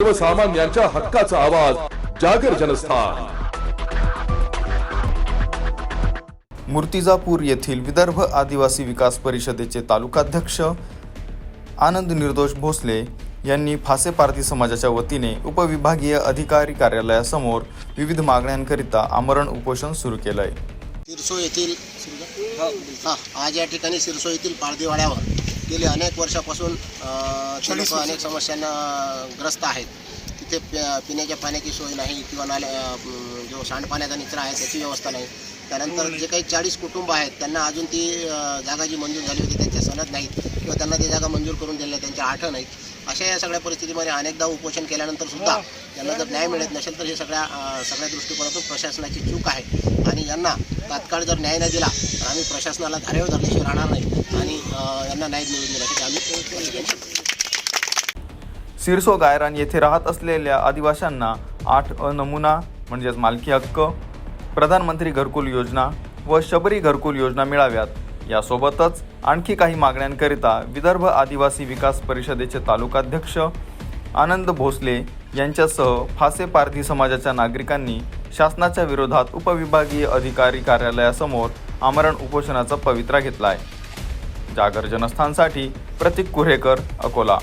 सर्वसामान्यांच्या हक्काचा आवाज जागर जनस्थान. मूर्तिजापूर येथील विदर्भ आदिवासी विकास परिषदेचे तालुकाध्यक्ष आनंद निर्दोष भोसले यांनी फासे पारधी समाजाच्या वतीने उपविभागीय अधिकारी कार्यालयासमोर विविध मागण्यांकरिता आमरण उपोषण सुरू केलं आहे सिरसो येथील हा आज या ठिकाणी सिरसो येथील पारधीवाड्यावर गेली अनेक वर्षापासून लोकं अनेक समस्यांना ग्रस्त आहेत. तिथे पिण्याच्या पाण्याची सोय नाही किंवा नाल्या जो सांडपाण्याचा निचरा आहे त्याची व्यवस्था नाही. त्यानंतर जे काही चाळीस कुटुंब आहेत त्यांना अजून ती जागा जी मंजूर झाली होती त्यांच्या सनद नाहीत. किंवा त्यांना ती जागा मंजूर करून दिल्या त्यांच्या आठ नाहीत. अशा या सगळ्या परिस्थितीमध्ये अनेकदा उपोषण केल्यानंतर सुद्धा त्यांना जर न्याय मिळत नसेल तर हे सगळ्या सगळ्या दृष्टिकोनातून प्रशासनाची चूक आहे. आणि यांना तात्काळ जर न्याय नाही दिला तर आम्ही प्रशासनाला धारेवर धरल्याशिवाय राहणार नाही. आणि यांना न्याय मिळवून देण्यासाठी आम्ही सिरसो गायरान येथे राहत असलेल्या आदिवाशांना आठ अ नमुना म्हणजेच मालकी हक्क प्रधानमंत्री घरकुल योजना व शबरी घरकुल योजना मिळाव्यात. यासोबतच आणखी काही मागण्यांकरिता विदर्भ आदिवासी विकास परिषदेचे तालुकाध्यक्ष आनंद भोसले यांच्यासह फासे पारधी समाजाच्या नागरिकांनी शासनाच्या विरोधात उपविभागीय अधिकारी कार्यालयासमोर आमरण उपोषणाचा पवित्रा घेतला आहे जागर जनस्थानसाठी प्रतीक कुरेकर अकोला.